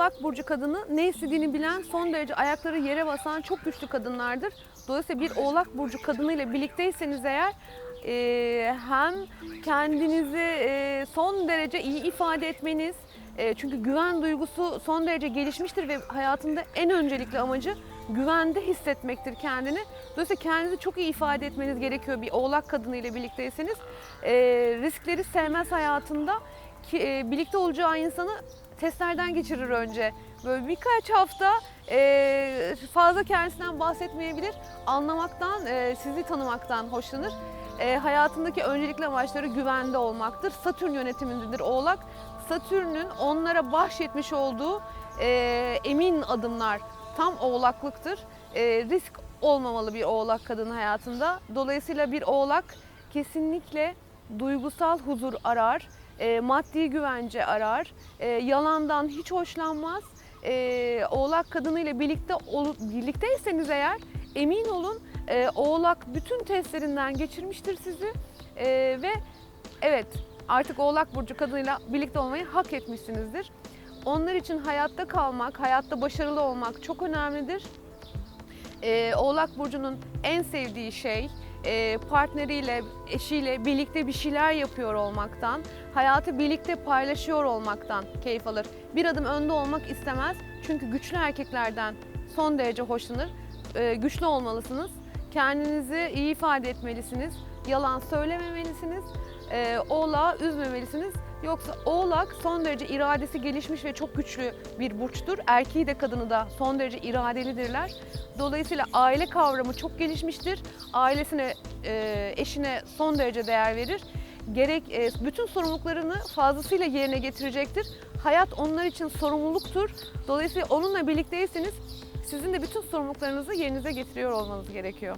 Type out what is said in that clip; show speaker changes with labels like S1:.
S1: Oğlak Burcu kadını ne istediğini bilen, son derece ayakları yere basan çok güçlü kadınlardır. Dolayısıyla bir Oğlak Burcu kadınıyla birlikteyseniz eğer e, hem kendinizi e, son derece iyi ifade etmeniz, e, çünkü güven duygusu son derece gelişmiştir ve hayatında en öncelikli amacı güvende hissetmektir kendini. Dolayısıyla kendinizi çok iyi ifade etmeniz gerekiyor bir oğlak kadını ile birlikteyseniz. E, riskleri sevmez hayatında ki e, birlikte olacağı insanı testlerden geçirir önce. Böyle birkaç hafta e, fazla kendisinden bahsetmeyebilir. Anlamaktan, e, sizi tanımaktan hoşlanır. E, hayatındaki öncelikli amaçları güvende olmaktır. Satürn yönetimindedir Oğlak. Satürn'ün onlara bahşetmiş olduğu e, emin adımlar tam oğlaklıktır. E, risk olmamalı bir oğlak kadın hayatında. Dolayısıyla bir oğlak kesinlikle duygusal huzur arar, e, maddi güvence arar, e, yalandan hiç hoşlanmaz. E, oğlak kadınıyla birlikte ol, birlikteyseniz eğer emin olun e, oğlak bütün testlerinden geçirmiştir sizi E, ve evet artık oğlak burcu kadınıyla birlikte olmayı hak etmişsinizdir. Onlar için hayatta kalmak, hayatta başarılı olmak çok önemlidir. Ee, Oğlak Burcu'nun en sevdiği şey e, partneriyle, eşiyle birlikte bir şeyler yapıyor olmaktan, hayatı birlikte paylaşıyor olmaktan keyif alır. Bir adım önde olmak istemez çünkü güçlü erkeklerden son derece hoşlanır. Ee, güçlü olmalısınız, kendinizi iyi ifade etmelisiniz, yalan söylememelisiniz, ee, oğlağı üzmemelisiniz. Yoksa oğlak son derece iradesi gelişmiş ve çok güçlü bir burçtur. Erkeği de kadını da son derece iradelidirler. Dolayısıyla aile kavramı çok gelişmiştir. Ailesine, e, eşine son derece değer verir. Gerek e, bütün sorumluluklarını fazlasıyla yerine getirecektir. Hayat onlar için sorumluluktur. Dolayısıyla onunla birlikteyseniz sizin de bütün sorumluluklarınızı yerinize getiriyor olmanız gerekiyor.